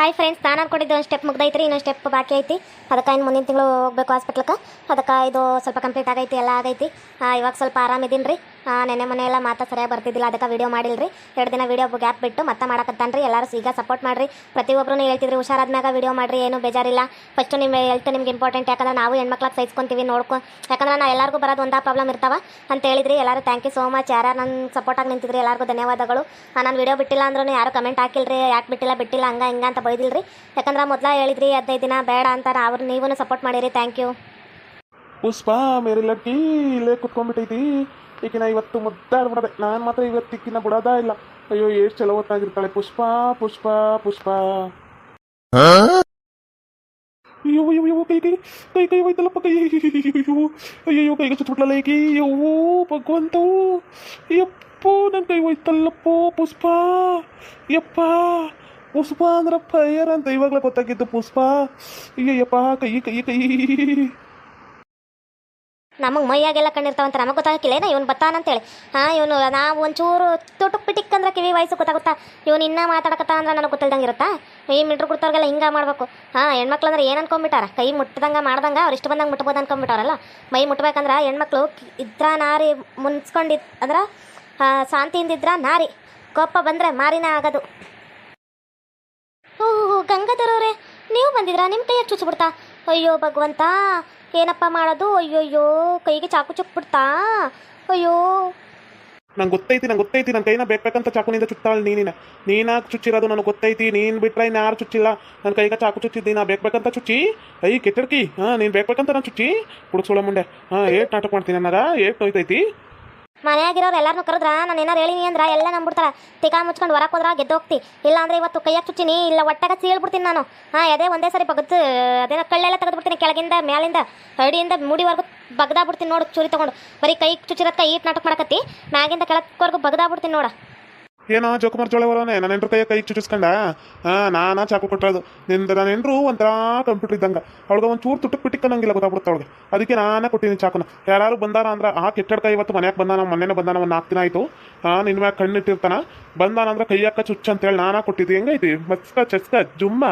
Hi friends ನಾನು ಅನ್ಕೊಂಡಿದ್ದೆ ಒಂದು ಸ್ಟೆಪ್ ಮುಗ್ದೈತ್ರಿ, ಇನ್ನೊಂದು ಸ್ಟೆಪ್ ಬಾಕಿ ಐತಿ. ಅದಕ್ಕೆ ಇನ್ನು ಮುಂದಿನ ತಿಂಗಳು ಹೋಗ್ಬೇಕು ಹಾಸ್ಪಿಟ್ಲಕ್ಕೆ ಅದಕ್ಕೆ ಇದು ಸ್ವಲ್ಪ ಕಂಪ್ಲೀಟ್ ಆಗೈತಿ, ಎಲ್ಲ ಆಗೈತಿ. ಇವಾಗ ಸ್ವಲ್ಪ ಆರಾಮಿದ್ದೀನಿ ರೀ ನೆನೆ ಮನೆ ಎಲ್ಲ ಮಾತಾ ಸರಿಯಾಗಿ ಬರ್ತಿದ್ದಿಲ್ಲ, ಅದಕ್ಕೆ ವಿಡಿಯೋ ಮಾಡಿಲ್ರಿ. ಎರಡು ದಿನ ವೀಡಿಯೋ ಗ್ಯಾಪ್ ಬಿಟ್ಟು ಮತ್ತೆ ಮಾಡಕತ್ತಾನ್ರಿ. ಎಲ್ಲರೂ ಈಗ ಸಪೋರ್ಟ್ ಮಾಡಿರಿ. ಪ್ರತಿಯೊಬ್ಬರೂ ಹೇಳ್ತಿದ್ರಿ, ಹುಷಾರಾದ್ಮ್ಯಾಗ ವಿಡಿಯೋ ಮಾಡಿರಿ, ಏನು ಬೇಜಾರಿಲ್ಲ. ಫಸ್ಟು ನಿಮ್ಮ ಹೆಲ್ತ್ ನಿಮ್ಗೆ ಇಂಪಾರ್ಟೆಂಟ್ ಯಾಕಂದ್ರೆ ನಾವು ಹೆಣ್ಮಕ್ಳಾಗ ಸಹಿಸ್ಕೊಂತೀವಿ, ನೋಡ್ಕೊ ಯಾಕಂದ್ರೆ ನಾ ಎಲ್ಲರಿಗೂ ಬರೋದು ಒಂದಾ ಪ್ರಾಬ್ಲಮ್ ಇರ್ತಾವ ಅಂತ ಹೇಳಿದ್ರಿ. ಎಲ್ಲರೂ ಥ್ಯಾಂಕ್ ಯು ಸೋ ಮಚ್ ಯಾರು ನನ್ನ ಸಪೋರ್ಟಾಗಿ ನಿಂತಿದ್ರಿ, ಎಲ್ಲರಿಗೂ ಧನ್ಯವಾದಗಳು. ನಾನು ವಿಡಿಯೋ ಬಿಟ್ಟಿಲ್ಲ ಅಂದ್ರೂ ಯಾರು ಕಮೆಂಟ್ ಹಾಕಿಲ್ರಿ, ಯಾಕೆ ಬಿಟ್ಟಿಲ್ಲ ಬಿಟ್ಟಿಲ್ಲ, ಹಂಗ, ಹಿಂಗ ಅಂತ ಬೈದಿಲ್ರಿ. ಯಾಕಂದ್ರೆ ಮೊದಲ ಹೇಳಿದ್ರಿ, ಹದಿನೈದು ದಿನ ಬೇಡ ಅಂತ ಅವ್ರು ನೀವು ಸಪೋರ್ಟ್ ಮಾಡಿರಿ. ಥ್ಯಾಂಕ್ ಯು ಪುಷ್ಪ ಮೇರಿ ಲಕ್ಕಿ ಇಲ್ಲೇ ಕುತ್ಕೊಂಡ್ಬಿಟ್ಟೈತಿ. ಈಕಿನ ಇವತ್ತು ಮುದ್ದಾಡ್ಬಿಡದೆ ನಾನು ಮಾತ್ರ ಇವತ್ತು ಈಕಿನ ಬಿಡೋದ ಇಲ್ಲ. ಅಯ್ಯೋ ಎಷ್ಟು ಚಲೋ ಹೊತ್ತಾಗಿರ್ತಾಳೆ. ಪುಷ್ಪ ಪುಷ್ಪ ಪುಷ್ಪ. ಅಯ್ಯೋ ಅಯ್ಯೋ ಅಯ್ಯೋ, ಕೈ ಕೈ ಕೈ ಕೈ ಹೋಯ್ತಲ್ಲಪ್ಪ ಕೈ ಅಯ್ಯೋ ಅಯ್ಯೋ ಕೈಗೆ ಚುಚ್ಬಿಟ್ಲಲ್ಲ ಏಕೆ ಅಯ್ಯೋ ಭಗವಂತವು. ಯಪ್ಪೋ ನನ್ನ ಕೈ ಹೋಯ್ತಲ್ಲಪ್ಪೋ, ಪುಷ್ಪ. ಯಪ್ಪ, ಪುಷ್ಪ ಅಂದ್ರೆ ಫೈರ್ ಅಂತ ಇವಾಗಲೇ ಗೊತ್ತಾಗಿತ್ತು ಪುಷ್ಪ. ಅಯ್ಯಯ್ಯಪ್ಪ, ಕೈ ಕೈ ಕೈ. ನಮಗೆ ಮೈಯಾಗೆಲ್ಲ ಕಂಡಿರ್ತಾವಂತ ನಮಗೆ ಗೊತ್ತಾಗಿಲ್ಲ ಏನ ಇವನು ಬತ್ತಾನಂತೇಳಿ ಹಾಂ, ಇವನು ನಾವು ಒಂಚೂರು ತುಟುಕ್ ಪಿಟಿಕ್ ಅಂದ್ರೆ ಕಿವಿ ವಯಸ್ಸು ಗೊತ್ತಾಗುತ್ತಾ? ಇವನು ಇನ್ನೂ ಮಾತಾಡಕತ್ತ ಅಂದ್ರೆ ನನಗೆ ಗೊತ್ತಿಲ್ದಂಗೆ ಇರುತ್ತಾ? ಈ ಮಿಟ್ರು ಕೊಡ್ತವ್ರಿಗೆಲ್ಲ ಹಿಂಗೆ ಮಾಡಬೇಕು. ಹಾಂ ಹೆಣ್ಮಕ್ಳು ಅಂದ್ರೆ ಏನು ಅನ್ಕೊಂಬಿಟ್ಟಾರ? ಕೈ ಮುಟ್ಟದಂಗೆ ಮಾಡ್ದಂಗೆ ಅವ್ರು ಇಷ್ಟು ಬಂದಂಗೆ ಮುಟ್ಬೋದು ಅನ್ಕೊಂಬಿಟ್ಟಾರಲ್ಲ ಮೈ ಮುಟ್ಬೇಕಂದ್ರೆ ಹೆಣ್ಮಕ್ಳು ಇದ್ರ ನಾರಿ ಮುನ್ಸ್ಕೊಂಡಿ ಅಂದ್ರೆ ಶಾಂತಿಯಿಂದ ಇದ್ರ ನಾರಿ. ಕೋಪ ಬಂದರೆ ಮಾರಿನೇ ಆಗೋದು. ಓಹೋ ಗಂಗಾಧರವ್ರೆ ನೀವು ಬಂದಿದ್ರಾ? ನಿಮ್ಮ ಕೈಯಾಗ ಚುಚ್ಚಿಬಿಡ್ತಾ ಅಯ್ಯೋ ಭಗವಂತ ಏನಪ್ಪ ಮಾಡೋದು? ಅಯ್ಯೋಯ್ಯೋ, ಕೈಗೆ ಚಾಕು ಚುಕ್ಬಿಡ್ತಾ? ಅಯ್ಯೋ. ನಂಗೆ ಗೊತ್ತೈತಿ ನಂಗೆ ಗೊತ್ತೈತಿ ನನ್ನ ಕೈನ ಬೇಕಂತ ಚಾಕುನಿಂದ ಚುಟ್ಟಾಳು ನೀನಿನ ನೀನಾಗ ಚುಚ್ಚಿರೋದು ನನಗೆ ಗೊತ್ತೈತಿ, ನೀನ್ ಬಿಟ್ರೆ ಇನ್ನು ಯಾರು ಚುಚ್ಚಿಲ್ಲ. ನನ್ನ ಕೈಗೆ ಚಾಕು ಚುಚ್ಚಿದ್ದಿ, ನಾ ಬೇಕಂತ ಚುಚ್ಚಿ? ಐ ಕೆಟ್ಟಡ್ಕಿ ಹಾಂ, ನೀನು ಬೇಕಂತ ನಾನು ಚುಚ್ಚಿ? ಕುಡ್ಸೋಳ ಮುಂಡೆ. ಹಾಂ, ಏಟ್ ನಾಟಕ ಮಾಡ್ತೀನಿ ಅನ್ನಾರ ಏಟ್ ನೋಯ್ತೈತಿ ಮನೆಯಾಗಿರೋರು ಎಲ್ಲಾರನ್ನೂ ಕರೆದ್ರ, ನಾನು ಏನಾರು ಹೇಳಿನಿ ಅಂದ್ರೆ ಎಲ್ಲ ನಂಬಿಡ್ತಾರ. ತಿಕಾ ಮುಚ್ಕೊಂಡು ಹೊರಕ್ಕೆ ಹೋದ್ರ ಗೆದ್ದೋಗ್ತಿ ಇಲ್ಲ ಅಂದ್ರೆ ಇವತ್ತು ಕೈಯಾಗ ಚುಚ್ಚಿನಿ ಇಲ್ಲ ಒಟ್ಟಾಗ ಸೀಳ್ಬಿಡ್ತೀನಿ ನಾನು. ಹಾಂ ಅದೇ ಒಂದೇ ಸರಿ ಬಗ್ದು, ಅದೇನೋ ಕಳ್ಳೆಲ್ಲ ತೆಗೆದ್ಬಿಡ್ತೀನಿ ಕೆಳಗಿಂದ ಮೇಲಿಂದ ಹಡಿಯಿಂದ ಮುಡಿವರೆಗೂ ಬಗ್ದಾಬಿಡ್ತೀನಿ ನೋಡು ಚೂರಿ ತಗೊಂಡು. ಬರೀ ಕೈ ಚುಚ್ಚಿರೋದ್ಕ ಈಟ್ ನಾಟಕ ಮಾಡಕತ್ತಿ, ಮ್ಯಾಗಿಂದ ಕೆಳಕ್ವರೆಗೂ ಬಗ್ದಾಬಿಡ್ತೀನಿ ನೋಡ. ಏನೋ ಜೋಕುಮಾರ್ ಜೋಳ ಬರೋನೆ ನನ್ನ ಹೆಂಡ್ರ ಕೈಯ ಕೈ ಚುಚ್ಚಿಸ್ಕೊಂಡ ಹಾಂ ನಾನಾ ಚಾಕು ಕೊಟ್ಟಿರೋದು. ನಿಂದ ನನ್ನ ಹೆಂಡ್ರು ಒಂಥರ ಕಂಪ್ಯೂಟರ್ ಇದ್ದಂಗೆ. ಅವಳಿಗೆ ಒಂದು ಚೂರು ತುಟ್ಟಕ್ಕೆ ಪಿಟ್ಟಿಕ್ಕನಂಗಿಲ್ಲ ಗೊತ್ತಾಗ್ಬಿಡುತ್ತೆ ಅವಳಿಗೆ. ಅದಕ್ಕೆ ನಾನೇ ಕೊಟ್ಟಿನಿ ಚಾಕುನ. ಯಾರು ಬಂದಾರ ಅಂದ್ರೆ, ಆ ಕೆಟ್ಟಡ ಕೈ ಇವತ್ತು ಮನೆಯಾಗ ಬಂದಾನ, ಮೊನ್ನೆನೇ ಬಂದಾನ ಒಂದು ನಾಲ್ಕು ದಿನ ಆಯಿತು. ಹಾಂ ನಿನ್ನ ಮ್ಯಾಗ ಕಣ್ಣಿಟ್ಟಿರ್ತಾನ ಬಂದಾನ ಅಂದ್ರೆ ಕೈಯಾಕ ಚುಚ್ಚ ಅಂತೇಳಿ ನಾನಾ ಕೊಟ್ಟಿದ್ದೆ. ಹೆಂಗೈತಿ? ಮಸ್ಕ ಚಸ್ಕ, ಜುಮ್ಮ.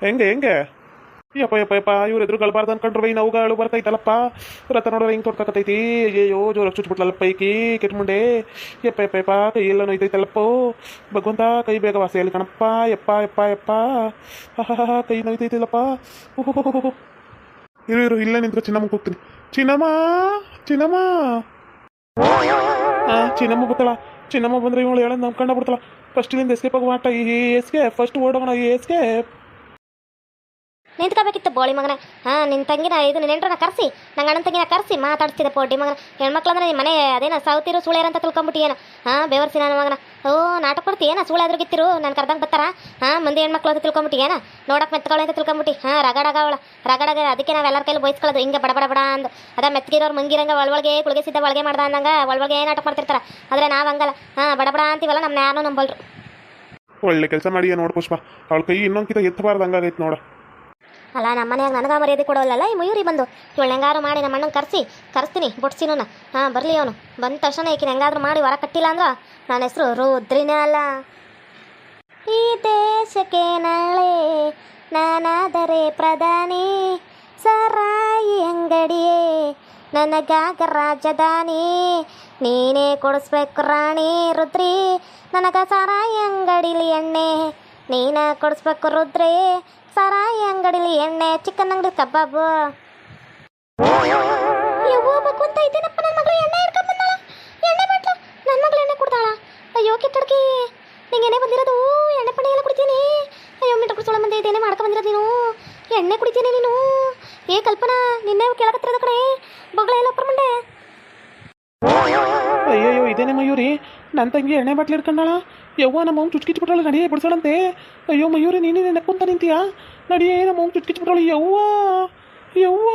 ಹೆಂಗೆ ಹೆಂಗೆ? ಯಪ್ಪ ಯಪ್ಪ ಯಪ್ಪ, ಇವ್ರ ಎದುರು ಗಳ್ಬಾರ್ದು ಅನ್ಕೊಂಡ್ರು ಬೈ ನೌಗಾಳು ಬರ್ತೈತಲ್ಲಪ್ಪ ರಥ ನೋಡ್ರೆ ಹಿಂಗೆ ತೊಡ್ಕತೈತಿ ಅಯ್ಯೋ ಜೋರ ಚುಚ್ಬಿಟ್ಲಲ್ಲಪ್ಪ ಈಕಿ ಕೆಟ್ಮುಂಡೆ ಯಪ್ಪ ಯಪ್ಪ ಯಪ್ಪ, ಕೈ ಎಲ್ಲ ನೋಯ್ತೈತಲ್ಲಪ್ಪ. ಭಗವಂತ, ಕೈ ಬೇಗ ವಾಸಿಯಲ್ಲಿ ಕಣಪ್ಪ. ಯಪ್ಪ ಯಪ್ಪ ಯಪ್ಪ. ಕೈ ನೋಯ್ತೈತಿಲ್ಲಪ್ಪ. ಇರು ಇರು, ಇಲ್ಲೇ ನಿಂತ್ಕೊ ಚಿನ್ನಮ್ಮ ಹೋಗ್ತೀನಿ ಚಿನ್ನಮ್ಮ ಚಿನ್ನಮ್ಮ. ಆ, ಚಿನ್ನಮ್ಮ ಗೊತ್ತಲ್ಲ ಚಿನ್ನಮ್ಮ ಬಂದ್ರೆ ಇವಳು ಹೇಳೋದು ನಂಬ್ಕೊಂಡ ಬಿಡ್ತಲ್ಲ ಫಸ್ಟಿನಿಂದ ಎಸ್ಕೇಪ್ ಆಗುವ ಆಟ ಈ ಎಸ್ಕೇಪ್ ಫಸ್ಟ್ ಓಡೋಣ ಈ ಎಸ್ಕೇಪ್ ನಿಂತ್ಕೋಬೇಕಿತ್ತು ಬೋಳಿ ಮಗನ. ಹಾ ನಿನ್ನ ತಂಗಿನ ಇದು ನೆಂಟ್ರನ್ನ ಕರೆಸಿ, ನಂಗೆ ಅಣ್ಣನ ತಂಗಿನ ಕರೆಸಿ ಮಾತಾಡ್ತಿದ್ದೆ ಪೋಡಿ ಮಗನ. ಹೆಣ್ಮಕ್ಳು ಅಂದ್ರೆ ನಿಮ್ಮ ಮನೆ ಅದೇನ ಸೌತಿರು ಸುಳ್ಯರ್ ಅಂತ ತಿಳ್ಕೊಂಬಿಟ್ಟು ಏನ? ಹಾಂ, ಬೇವರ್ಸಿ ನನ್ನ ಮಗನ. ಓ, ನಾಟಕ ಕೊಡ್ತಿ, ಏನ ಸುಳ್ಳು ಗಿತ್ತಿರು, ನಾನು ಕರ್ದಂಗೆ ಬರ್ತಾರ? ಹಾಂ, ಮಂದಿ ಹೆಣ್ಮಕ್ಳು ಅಂತ ತಿಳ್ಕೊಂಬಿಟ್ಟು ಏನ? ನೋಡಕ್ಕೆ ಮೆತ್ಕೊಳ್ಳೋ ಅಂತ ತಿಳ್ಕೊಂಬಿಟ್ಟು ಹಾ ರಗಡಗ ಅವಳ ರಗಡಗ ಅದಕ್ಕೆ ನಾವು ಎಲ್ಲರ ಕೈಲಿ ಬಯಸ್ಕೊಳ್ಳೋದು ಹಿಂಗೆ ಬಡ ಬಡ ಬಡ ಅಂದು. ಅದ ಮೆತ್ಗಿರೋರು ಮಂಗಿರಂಗ ಒಳಗೆ ಕುಳಗಿಸಿದ್ದ ಒಳಗೆ ಮಾಡ್ದ ಅಂದಂಗ ಒಳಗೆ ನಾಟಕ ಮಾಡ್ತಿರ್ತಾರ. ಆದರೆ ನಾವು ಹಂಗಲ್ಲ. ಹಾ, ಬಡ ಬಡ ಅಂತೀವಲ್ಲ ನಮ್ಮ ಯಾರು ನಂಬಲ್ರು. ಒಳ್ಳೆ ಕೆಲಸ ಮಾಡಿ ನೋಡು ಪುಷ್ಪ. ಅವಳ ಕೈ ಇನ್ನೊಂದ್ಕಿತ ಎತ್ತಬಾರ್ದು ಹಂಗಾಗೈತೆ ನೋಡ. ಅಲ್ಲ, ನಮ್ಮ ಮನೆಯಾಗ ನನಗ ಮರ್ಯಾದೆ ಕೊಡೋಲ್ಲಲ್ಲ ಈ ಮಯೂರಿ ಬಂದು. ಇವಳು ಹೆಂಗಾರು ಮಾಡಿ ನಮ್ಮ ಅಣ್ಣನ ಕರೆಸಿ, ಕರೆಸ್ತೀನಿ ಬುಡ್ಸಿನ ಹಾಂ, ಬರಲಿ ಅವನು. ಬಂದ ತಕ್ಷಣ ಈಕಿನ ಹೆಂಗಾದ್ರು ಮಾಡಿ ಹೊರ ಕಟ್ಟಿಲ್ಲ ಅಂದ್ರ, ನನ್ನ ಹೆಸರು ರುದ್ರಿನೇ ಅಲ್ಲ. ಈ ದೇಶಕ್ಕೆ ನಾಳೆ ನಾನಾದರೆ ಪ್ರಧಾನಿ, ಸರಾಯಿ ಅಂಗಡಿಯೇ, ನನಗಾಗ ರಾಜಧಾನಿ, ನೀನೇ ಕೊಡಿಸ್ಬೇಕು ರಾಣಿ ರುದ್ರಿ, ನನಗ ಸಾರಾಯಿ ಅಂಗಡಿಲಿ ಎಣ್ಣೆ, ನೀನ ಕೊಡಿಸ್ಬೇಕು ರುದ್ರಿ ಸಾರಾಯಿ ಅಂಗಡಿಲಿ ಎಣ್ಣೆ, ಚಿಕನ್ ಅಂಗಡಿ ಕಬಾಬು. ಯವ್ವ ಭಗವಂತ ಇದೇನಪ್ಪ ನನ್ನ ಮಗಳು ಎಣ್ಣೆ ಹಿಡ್ಕೊಂಡ್ ಬಂದಾಳ. ಎಣ್ಣೆ ಬಿಟ್ಲ ನನ್ನ ಮಗಳು ಎಣ್ಣೆ ಕುಡ್ತಾಳ ಅಯ್ಯೋ, ಕಿತ್ತಡ್ಕಿ. ನಿಂಗೆ ಎಣ್ಣೆ ಬಂದಿರೋದು ಎಣ್ಣೆ ಪಣ್ಣೆ ಎಲ್ಲ ಕುಡಿತೀನಿ. ಅಯ್ಯೋ ಮಿಟ್ಟ ಕುಡಿಸೋಳ ಮಂದಿ ಇದೇನೆ ಮಾಡ್ಕೊಂಡ್ ಬಂದಿರೋದು ನೀನು. ಎಣ್ಣೆ ಕುಡಿತೀನಿ ನೀನು. ಏ, ಕಲ್ಪನಾ, ನಿನ್ನೆ ಕೇಳಕತ್ತಿರೋದ ಕಡೆ ಬಗಳ ಎಲ್ಲ ಒಪ್ಪರ ಮುಂಡೆ ಅಯ್ಯಯ್ಯೋ ಇದೇನೆ ಮಯೂರಿ? ನನ್ನ ತಂಗಿ ಎಣ್ಣೆ ಬಾಟ್ಲಿ ಹಿಡ್ಕೊಂಡಾಳ ಯವ್ವ, ನಮ್ಮ ಅವ್ನು ಚುಚ್ಕಿಚ್ಬಿಟ್ರಳು ನಡಿಯೇ ಬಿಡ್ಸೋಳಂತೆ. ಅಯ್ಯೋ ಮಯೂರಿ, ನೀನೇ ನೆನಕುಂತ ನಿಂತೀಯಾ? ನಡಿಯೇ, ನಮ್ಮ ಅವ್ನು ಚುಚ್ಕಿಚ್ಬಿಟ್ರಳು ಯವ್ವ. ಯವ್ವ.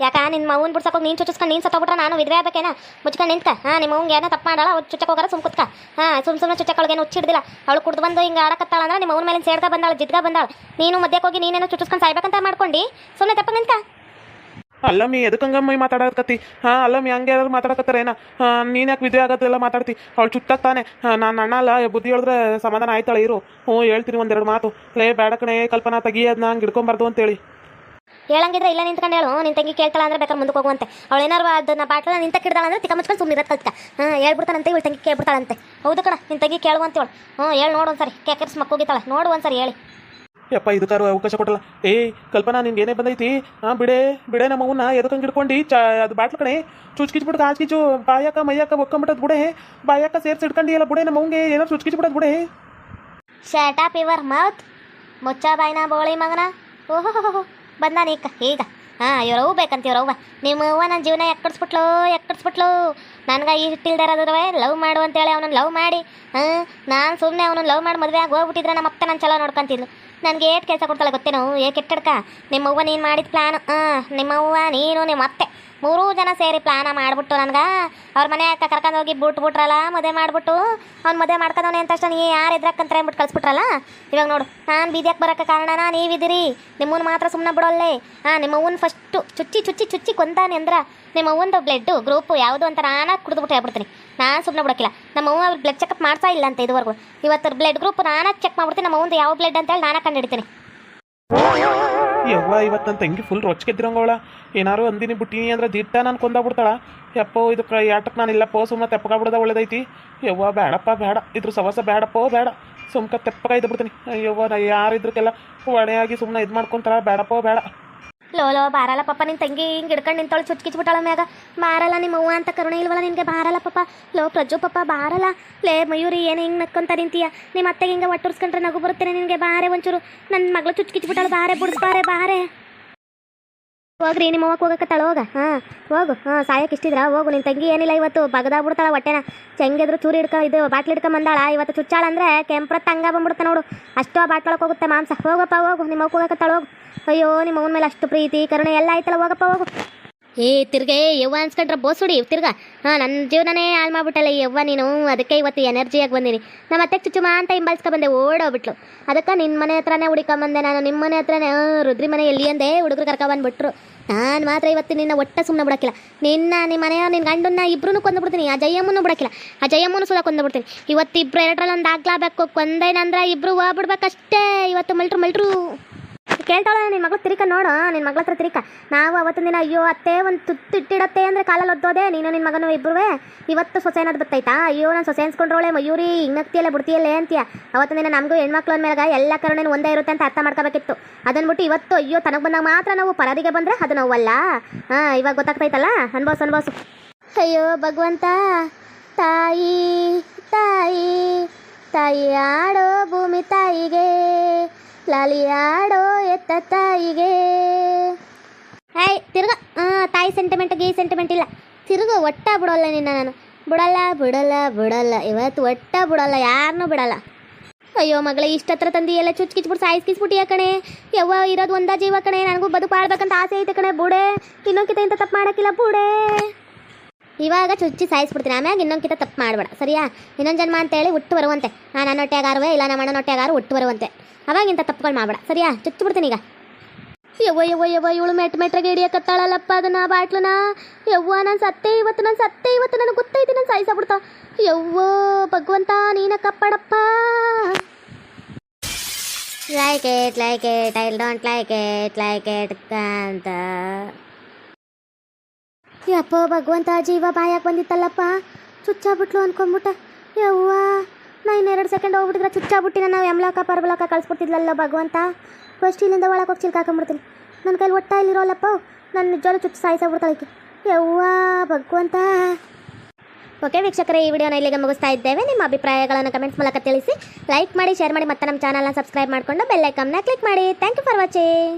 ಯಾಕ ನಿನ್ನ ಮೌನ್ ಬಿಡ್ಸಕ್ಕೆ ನೀನು ಚುಚ್ಚಿಸ್ಕೊಂಡು ನೀನು ಸತ್ತೋಗ್ಬಿಟ್ರೆ, ನಾನು ವಿಧವೆ ಆಗ್ಬೇಕೇನ? ಮುಚ್ಕೊಂಡು ನಿಂತ್ಕ. ಹಾಂ, ನಿಮ್ಮ ಅವ್ಗೆ ಏನೋ ತಪ್ಪು ಮಾಡಲ್ಲ ಅವ್ರು ಚುಚ್ಚಕ್ಕೆ ಹೋಗಾರ ಸುಮ್ ಕುತ್ಕ. ಹಾಂ, ಸುಮ್ ಸುಮ್ಮನೆ ಚುಚ್ಚಕ್ಕೆ ಏನು ಹುಚ್ಚಿಡ್ದಿಲ್ಲ ಅವಳು ಕುಡ್ದು ಬಂದು ಹಿಂಗೆ ಆಡಕತ್ತಾಳ ನಿಮ್ಮ ಮೇಲೆ ಸೇರ್ದ ಬಂದಾಳ ಜಿದ್ಗ ಬಂದಾಳ. ನೀನು ಮಧ್ಯಕ್ಕೆ ಹೋಗಿ ನೀನೇನೋ ಚುಚ್ಚಿಸ್ಕೊಂಡು ಸಾಯ್ಬೇಕಂತ ಮಾಡ್ಕೊಂಡು. ಸುಮ್ಮನೆ ತಪ್ಪ ನಿಂತ್ಕ. ಅಲ್ಲಮ್ಮಿ ಎದಕ್ಕಂಗಮ್ಮಿ ಮಾತಾಡಕತ್ತಿ? ಹಾಂ ಅಲ್ಲಮ್ಮಿ ಹಂಗೆ ಯಾರು ಮಾತಾಡಕತ್ತಾರ ಏನ? ನೀನು ಯಾಕೆ ವಿದ್ಯೆ ಆಗತ್ತೆಲ್ಲ ಮಾತಾಡ್ತಿ? ಅವಳು ಚುಟ್ಟಾಗ್ತಾನೆ ನಾನು ಅಣ್ಣ ಅಲ್ಲ ಬುದ್ಧಿ ಹೇಳಿದ್ರೆ ಸಮಾಧಾನ ಆಯ್ತಾಳೆ, ಇರು. ಹ್ಞೂ, ಹೇಳ್ತೀನಿ ಒಂದೆರಡು ಮಾತು. ಲೇ, ಬೇಡ ಕಣೆ, ಕಲ್ಪನಾ, ತೆಗಿ ಅದನ್ನ ಹಂಗೆ ಹಿಡ್ಕೊಂಬಾರ್ದು ಅಂತೇಳಿ. ಹೇಳಂಗಿದ್ರೆ ಇಲ್ಲ ನಿಂತ್ಕೊಂಡು ಹೇಳು. ನಿನ್ ತಂಗಿ ಕೇಳ್ತಾಳ ಅಂದ್ರೆ ಬೇಕಾದ್ರೆ ಮುಂದಕ್ಕೆ ಹೋಗುವಂತೆ. ಅವಳು ಏನಾರು ಅದನ್ನ ಬಾಟ್ಲ ನಿಂತ ಕಿಡ್ದಾಳ ಅಂದ್ರೆ ತಿಕ್ಕ ಮುಚ್ಕೊಂಡು ಸುಮ್ಮನೆ ಇರತ್ತೆ ಕಲ್ತ್ಕ. ಹಾಂ ಹೇಳ್ಬಿಡ್ತಾನಂತೆ ಇವಳು ತಂಗಿ ಕೇಳ್ಬಿಡ್ತಾಳಂತೆ. ಹೌದು ಕಣ, ನಿನ್ ತಂಗಿ ಕೇಳುವಂತ ಹ್ಞೂ, ಹೇಳಿ ನೋಡು ಒಂದ್ಸರಿ. ಕೇಕರ್ಸ್ ಮಕ್ಕೋಗಿತ್ತಾಳೆ ನೋಡು ಒಂದ್ಸರಿ, ಹೇಳಿ. ಯಪ್ಪ ಇದಕ್ಕಾರು ಅವಕಾಶ ಕೊಟ್ಟಲ್ಲ. ಏ, ಕಲ್ಪನಾ, ನಿನ್ಗೆ ಏನೇ ಬಂದೈತಿ? ಹಾಂ ಬಿಡೆ ಬಿಡೆ ನಮ್ಮ ಅವನ್ನ ಎದಕ್ಕಂಗೆ ಹಿಡ್ಕೊಂಡು. ಚ, ಅದು ಬಾಟ್ಲು ಕಣೆ. ಚುಚ್ಕಿಚ್ಬಿಟ್ಟು ಆಚ್ಕಿಚು ಬಾಯಕ ಮೈಯಾಕ ಒಕ್ಕಂಬಿಟ್ಟದ್ ಬುಡೆ. ಬಾಯಕ ಸೇರ್ಸಿ ಹಿಡ್ಕೊಂಡು ಬುಡೆ ನಮ್ಮ ಅವಂಗೆ ಏನೋ ಚುಚ್ಕಿಚ್ಬಿಟ್ಟದ್ ಬುಡೆ. ಶರ್ಟ್ ಆಪ್ ಯುವರ್ ಮೌತ್ ಮುಚ್ಚ ಬಾಯ್ನ ಬೋಳಿ ಮಗನ. ಓಹೋ ಬಂದ ನೀಕ ಈಗ. ಹಾಂ ಇವ್ರವ್ ಬೇಕಂತ ಇವ್ರವ್ವ ನಿಮ್ಮ ಅವ್ವ ನನ್ನ ಜೀವನ ಎಕ್ಕಡ್ಸ್ಬಿಟ್ಲು ಎಕ್ಕಡ್ಸ್ಬಿಟ್ಲು. ನನಗೆ ಈ ಹಿಟ್ಟಿಲ್ದಾರದ್ರೆ ಲವ್ ಮಾಡು ಅಂತೇಳಿ ಅವನನ್ನು ಲವ್ ಮಾಡಿ. ಹಾಂ, ನಾನು ಸುಮ್ಮನೆ ಅವನನ್ನು ಲವ್ ಮಾಡಿ ಮದುವೆ ಆಗಿ ಹೋಗ್ಬಿಟ್ಟಿದ್ರೆ ನಮ್ಮ ಅಪ್ಪ ನಾನು ಚಲೋ ನೋಡ್ಕೊಂತಿದ್ಲು. ನನಗೆ ಏಟ್ ಕೆಲಸ ಕೊಡ್ತಾಳೆ ಗೊತ್ತೇನು? ಏ, ಕೆಟ್ಟಡ್ಕ. ನಿಮ್ಮವ್ವ ನೀನು ಮಾಡಿದ ಪ್ಲ್ಯಾನ್ ಹಾಂ ನಿಮ್ಮವ್ವ, ನೀನು ನಿಮ್ಮ ಅತ್ತೆ ಮೂರೂ ಜನ ಸೇರಿ ಪ್ಲಾನ ಮಾಡಿಬಿಟ್ಟು ನನಗೆ ಅವ್ರ ಮನೆ ಕರ್ಕೊಂಡು ಹೋಗಿ ಬಿಟ್ಬಿಟ್ರಲ್ಲ ಮದುವೆ ಮಾಡಿಬಿಟ್ಟು ಅವ್ನು ಮದುವೆ ಮಾಡ್ಕೊಂಡವನೇ ಅಂತ ತಕ್ಷಣ ನೀ ಯಾರು ಎದ್ರಕ್ಕಂತ ಅಂದ್ಬಿಟ್ಟು ಕಳಿಸ್ಬಿಟ್ರಲ್ಲ? ಇವಾಗ ನೋಡು, ನಾನು ಬೀದಿಯಾಗಿ ಬರೋಕ್ಕೆ ಕಾರಣನ ನೀವಿದ್ದೀರಿ ನಿಮ್ಮನ್ನು ಮಾತ್ರ ಸುಮ್ಮನೆ ಬಿಡೋಲ್ಲೇ. ಹಾಂ ನಿಮ್ಮವ್ವನ ಫಸ್ಟು ಚುಚ್ಚಿ ಚುಚ್ಚಿ ಚುಚ್ಚಿ ಕೊಂದಾನೆ ಅಂದ್ರೆ ನಿಮ್ಮವ್ವಂದು ಬ್ಲಡ್ಡು ಗ್ರೂಪು ಯಾವುದು ಅಂತ ನಾನು ಕುಡಿದ್ಬಿಟ್ಟು ಹೇಳ್ಬಿಡ್ತೀನಿ. ನಾನು ಸುಮ್ಮನೆ ಬಿಡೋಕ್ಕಿಲ್ಲ. ನಮ್ಮ ಅವ್ವ ಅವ್ರು ಬ್ಲಡ್ ಚೆಕಪ್ ಮಾಡ್ತಾ ಇಲ್ಲ ಅಂತ ಇದುವರೆಗೂ. ಇವತ್ತು ಬ್ಲಡ್ ಗ್ರೂಪ್ ನಾನು ಚೆಕ್ ಮಾಡ್ಬಿಡ್ತೀನಿ, ನಮ್ಮ ಯಾವ ಬ್ಲಡ್ ಅಂತೇಳಿ ನಾನು ಕಂಡು ಹಿಡಿತೀನಿ ಯವ್ವ ಇವತ್ತು ತಂಗಿ ಫುಲ್ ರೊಚ್ಕೆದ್ದಿರಂಗವಳ ಏನಾರು ಅಂದಿನಿ ಬಿಟ್ಟಿನಿ ಅಂದ್ರೆ ದಿಟ್ಟ ನಾನು ಕೊಂದಾಗ್ಬಿಡ್ತಾಳ. ಯಪ್ಪೋ ಇದಕ್ಕೆ ಯಾಟಕ್ಕೆ ನಾನು ಇಲ್ಲಪ್ಪೋ ಸುಮ್ಮನೆ ತೆಪ್ಪಗಾಗ್ಬಿಡೋದ ಒಳ್ಳೇದೈತಿ. ಯವ್ವ ಬೇಡಪ್ಪ ಬೇಡ ಇದ್ರ ಸವಸ ಬೇಡಪ್ಪೋ ಬೇಡ ಸುಮ್ಕ ತೆಪ್ಪಗ ಇದ್ಬಿಡ್ತೀನಿ ಯವ್ವ ನಾ ಯಾರಿದ್ರಕ್ಕೆಲ್ಲ ಒಣೆಯಾಗಿ ಸುಮ್ಮನೆ ಇದು ಮಾಡ್ಕೊಂತಾರ ಬೇಡಪ್ಪೋ ಬೇಡ ಲೋ ಲೋ ಬಾರಲ್ಲ ಪಪ್ಪ, ನಿನ್ ತಂಗಿ ಹಿಂಗೆ ಹಿಡ್ಕೊಂಡು ನಿಂತವಳು ಚುಚ್ಕಿಚ್ಬಿಟ್ಟಾಳ ಮ್ಯಾಗ. ಬಾರಲ್ಲ ನಿಮ್ಮ ಅವ್ವ ಅಂತ ಕರುಣೆ ಇಲ್ವಲ್ಲ ನಿನಗೆ? ಬಾರಲ್ಲ ಪಪ್ಪ. ಲೋ ಪ್ರಜ್ಜು ಪಪ್ಪ ಬಾರಲ್ಲ ಲೇ, ಮಯೂರಿ, ಏನು ಹಿಂಗೆ ನಕ್ಕೊಂತ ನಿಂತೀಯ? ನಿಮ್ಮ ಅತ್ತೆಗೆ ಹಿಂಗೆ ಒಟ್ಟುರ್ಸ್ಕೊಂಡ್ರೆ ನಗು ಬರುತ್ತೇನೆ ನಿನಗೆ? ಬಾರೆ ಒಂಚೂರು. ನನ್ನ ಮಗಳು ಚುಚ್ಕಿಚ್ಬಿಟ್ಟಾಳ ಬಾರೆ ಬುಡ್ಸ್ಬಾರೆ ಬಾರೆ. ಹೋಗ್ರಿ, ನಿಮ್ಮ ಅವ್ವಕ್ಕೆ ಹೋಗಕತ್ತಾಳ ಹೋಗ. ಹಾಂ, ಹೋಗು. ಹಾಂ ಸಾಯಕ್ಕೆ ಇಷ್ಟಿದ್ರ, ಹೋಗು. ನಿನ್ನ ತಂಗಿ ಏನಿಲ್ಲ ಇವತ್ತು, ಬಗದಾಗ್ಬಿಡ್ತಾಳ ಹೊಟ್ಟೆನ. ಚೆಂಗೆದ್ರು ಚೂರಿ ಹಿಡ್ಕೊ, ಇದು ಬಾಟ್ಲಿ ಹಿಡ್ಕೊಂಡ್ ಬಂದಾಳ. ಇವತ್ತು ಚುಚ್ಚಾಳ ಅಂದ್ರೆ ಕೆಂಪ್ರತ್ತ ಹಂಗ ಬಂದ್ಬಿಡುತ್ತೆ ನೋಡು. ಅಷ್ಟು ಆ ಬಾಟ್ಲೊಳಗೆ ಹೋಗುತ್ತೆ ಮಾಂಸ. ಹೋಗಪ್ಪ, ಹೋಗು. ನಿಮ್ಮ ಹೋಗಕತ್ತಾಳ ಹೋಗು. ಅಯ್ಯೋ, ನಿಮ್ಮ ಅವನ ಮೇಲೆ ಅಷ್ಟು ಪ್ರೀತಿ, ಕರುಣೆ ಎಲ್ಲ ಆಯ್ತಲ್ಲ, ಹೋಗಪ್ಪ, ಹೋಗು. ಏ, ತಿರ್ಗೆ ಯವ್ವ ಅನ್ಸ್ಕೊಂಡ್ರೆ ಬೋಸುಡಿ ತಿರ್ಗಾ. ಹಾಂ ನನ್ನ ಜೀವನನೇ ಹಾಳು ಮಾಡ್ಬಿಟ್ಟಲ್ಲ ಯವ್ವ ನೀನು, ಅದಕ್ಕೆ ಇವತ್ತು ಎನರ್ಜಿಯಾಗಿ ಬಂದೀನಿ. ನಮ್ಮ ಅತ್ತೆ ಚುಚ್ಚುಮ ಅಂತ ಹಿಂಬಾಲಿಸ್ಕೊ ಬಂದೆ, ಓಡೋಗ್ಬಿಟ್ಲು. ಅದಕ್ಕೆ ನಿನ್ನ ಮನೆ ಹತ್ರನೇ ಬಂದೆ ನಾನು ನಿಮ್ಮ ಮನೆ ಹತ್ರನೇ ರುದ್ರಿ ಮನೆ ಎಲ್ಲಿ ಅಂದೆ, ಹುಡುಗರು ಕರ್ಕೊಬಂದ್ಬಿಟ್ರು ನಾನು ಮಾತ್ರ ಇವತ್ತು ನಿನ್ನ ಒಟ್ಟ ಸುಮ್ಮನೆ ಬಿಡೋಕ್ಕಿಲ್ಲ. ನಿನ್ನ ನಿಮ್ಮ ಮನೆಯ ನಿನ್ನ ಗಂಡನ್ನ ಇಬ್ಬರೂ ಕೊಂದುಬಿಡ್ತೀನಿ, ಆ ಜಯಮ್ಮನ್ನು ಬಿಡೋಕ್ಕಿಲ್ಲ. ಆ ಜಯಮ್ಮನು ಸುಧಾ ಕೊಂದುಬಿಡ್ತೀನಿ. ಇವತ್ತು ಇಬ್ಬರು ಎರಡರಲ್ಲಿ ಒಂದು ಆಗ್ಲಾಬೇಕು ಕೊಂದೇನಂದ್ರೆ ಇಬ್ಬರು ಹೋಗ್ಬಿಡ್ಬೇಕಷ್ಟೇ, ಇವತ್ತು ಮಲ್ಟ್ರು ಮಲ್ಟ್ರು. ಕೇಳ್ತಾಳ ನಿನ್ನ ಮಗಳು ತಿರಿಕ ನೋಡು ನಿನ್ನ ಮಗಳ ಹತ್ರ ತಿರಿಕ. ನಾವು ಅವತ್ತಿನ ದಿನ ಅಯ್ಯೋ, ಅತ್ತೆ ಒಂದು ತುತ್ತು ಇಟ್ಟಿಡತ್ತೆ ಅಂದರೆ ಕಾಲಲ್ಲಿ ಒದ್ದೋದೆ ನೀನು ನಿನ್ನ ಮಗನು ಇಬ್ಬರು ಇವತ್ತು ಸೊಸೆ ಅನ್ನೋದು ಬತ್ತೈತಾ? ಅಯ್ಯೋ, ನಾನು ಸೊಸೆ ಅನ್ಸ್ಕೊಂಡ್ರೋಳೆ, ಮಯೂರಿ ಹಿಂಗಕ್ತಿಯಲ್ಲ ಬಿಡ್ತೀಯಲ್ಲೇ ಅಂತೀಯ. ಅವತ್ತಿನ ದಿನ ನಮಗೂ ಹೆಣ್ಮಕ್ಳು ಅಂದ್ಮೇಲೆ ಎಲ್ಲ ಕರುಣೆನೂ ಒಂದೇ ಇರುತ್ತೆ ಅಂತ ಅರ್ಥ ಮಾಡ್ಕೋಬೇಕಿತ್ತು. ಅದನ್ಬಿಟ್ಟು ಇವತ್ತು ಅಯ್ಯೋ, ತನಗೆ ಬಂದಾಗ ಮಾತ್ರ ನಾವು ಪರದಿಗೆ ಬಂದರೆ ಅದು ನೋವಲ್ಲ? ಹಾಂ, ಇವಾಗ ಗೊತ್ತಾಗ್ತೈತಲ್ಲ? ಅನ್ಬೋಸ್ ಅನ್ಭವಿಸು. ಅಯ್ಯೋ, ಭಗವಂತ, ತಾಯಿ ತಾಯಿ ತಾಯಿ ಆಡೋ ಭೂಮಿ ತಾಯಿಗೆ. ಲಾಲಿ ಆಡೋ ಎತ್ತ ತಾಯಿಗೆ. ಹಾಯ್ ತಿರ್ಗ. ತಾಯಿ ಸೆಂಟಿಮೆಂಟ್ ಗೀ ಸೆಂಟಿಮೆಂಟ್ ಇಲ್ಲ. ತಿರ್ಗ ಒಟ್ಟ ಬಿಡೋಲ್ಲ ನಿನ್ನ ನಾನು. ಬಿಡಲ್ಲ ಬಿಡಲ್ಲ ಬಿಡಲ್ಲ. ಇವತ್ತು ಒಟ್ಟ ಬಿಡಲ್ಲ ಯಾರನ್ನೂ ಬಿಡಲ್ಲ. ಅಯ್ಯೋ ಮಗ್ಳ ಇಷ್ಟ ಹತ್ರ ತಂದು ಎಲ್ಲ ಚುಚ್ ಕಿಚ್ಬಿಟ್ಟು ಸಾಯಿಸ್ ಸಾಯಿಸ್ಕಿಸ್ಬಿಟ್ಟಿಯ ಕಣೆ. ಯವ್ವ ಇರೋದು ಒಂದ ಜೀವ ಕಣೆ. ನನಗೂ ಬದುಕು ಆಡ್ಬೇಕಂತ ಆಸೆ ಐತೆ ಕಣೆ, ಬುಡೆ. ತಿನ್ನೋಕಿತ ಇಂಥ ತಪ್ಪು ಮಾಡೋಕ್ಕಿಲ್ಲ, ಬುಡೆ. ಇವಾಗ ಚುಚ್ಚಿ ಸಾಯಿಸ್ಬಿಡ್ತೀನಿ. ಆಮ್ಯಾಗ ಇನ್ನೊಂದ್ಕಿತ ತಪ್ಪು ಮಾಡಬೇಡ. ಸರಿಯಾ? ಇನ್ನೊಂದು ಜನ್ಮ ಅಂತೇಳಿ ಹುಟ್ಟು ಬರುವಂತೆ. ನಾನು ನನ್ನ ಇಲ್ಲ ನಮ್ಮ ಅಣ್ಣನ ಹೊಟ್ಟೆಗಾರು ಹುಟ್ಟು ಬರುವಂತೆ. ಅವಾಗಿಂತ ತಪ್ಪುಗಳು ಮಾಡಬೇಡ. ಸರಿಯಾ? ಚುಚ್ಚಿಬಿಡ್ತೀನಿ ಈಗ. ಯವ್ವ ಯವ್ವ ಯವ್ವ, ಇವಳು ಮೆಟ್, ಮೆಟ್ರಗೆ ಹಿಡಿಯಕತ್ತಾಳಲ್ಲಪ್ಪ ಅದನ್ನ ಬಾಟ್ಲನ? ಯವ್ವ, ನಾನು ಸತ್ತೆ ಇವತ್ತು, ನಾನು ಸತ್ತೆ ಇವತ್ತು, ನನಗೆ ಗೊತ್ತೈತಿ, ನಾನು ಸಾಯಿಸ್ಬಿಡ್ತಾ. ಯವ್ವ, ಭಗವಂತ, ನೀನ ಕಪ್ಪಡಪ್ಪ. Like it like it I don't like it like it ಅಂತ. ಯಪ್ಪ, ಭಗವಂತ, ಜೀವ ಬಾಯಾಗಿ ಬಂದಿತ್ತಲ್ಲಪ್ಪ. ಚುಚ್ಚಾಬಿಟ್ಲು ಅನ್ಕೊಂಬಿಟ್ಟೆ. ಯವ್ವ, ನಾ ಇನ್ನೆರಡು ಸೆಕೆಂಡ್ ಹೋಗ್ಬಿಟ್ಟಿದ್ರೆ ಚುಚ್ಚಾಬಿಟ್ಟಿನ ನಾವು ಎಮ್ಲಾಕ ಪರ್ಬಲಾಕ ಕಳ್ಸ್ಬಿಡ್ತಿದ್ಲಲ್ಲ ಭಗವಂತ. ಫಸ್ಟ್ ಇಲ್ಲಿಂದ ಒಳಗೆ ಹೋಗಿ ಚಿಲ್ಕಾಕೊಂಬಿಡ್ತೀನಿ ನನ್ನ ಕೈಲಿ ಒಟ್ಟ ಇಲ್ಲಿರೋಲ್ಲಪ್ಪ ನನ್ನ ನಿಜವಾಗ್ಲೂ ಚುಚ್ಚು ಸಾಯಿಸಾಬಿಡ್ತಾಳಿಕೆ ಯವ್ವ, ಭಗವಂತ. ಓಕೆ ವೀಕ್ಷಕರೇ, ಈ ವಿಡಿಯೋನ ಇಲ್ಲಿಗೆ ಮುಗಿಸ್ತಾ ಇದ್ದೇವೆ. ನಿಮ್ಮ ಅಭಿಪ್ರಾಯಗಳನ್ನು ಕಮೆಂಟ್ಸ್ ಮೂಲಕ ತಿಳಿಸಿ ಲೈಕ್ ಮಾಡಿ ಶೇರ್ ಮಾಡಿ, ಮತ್ತೆ ನಮ್ಮ ಚಾನಲ್ನ ಸಬ್ಸ್ಕ್ರೈಬ್ ಮಾಡಿಕೊಂಡು ಬೆಲ್ ಐಕಮ್ನ ಕ್ಲಿಕ್ ಮಾಡಿ. Thank you for watching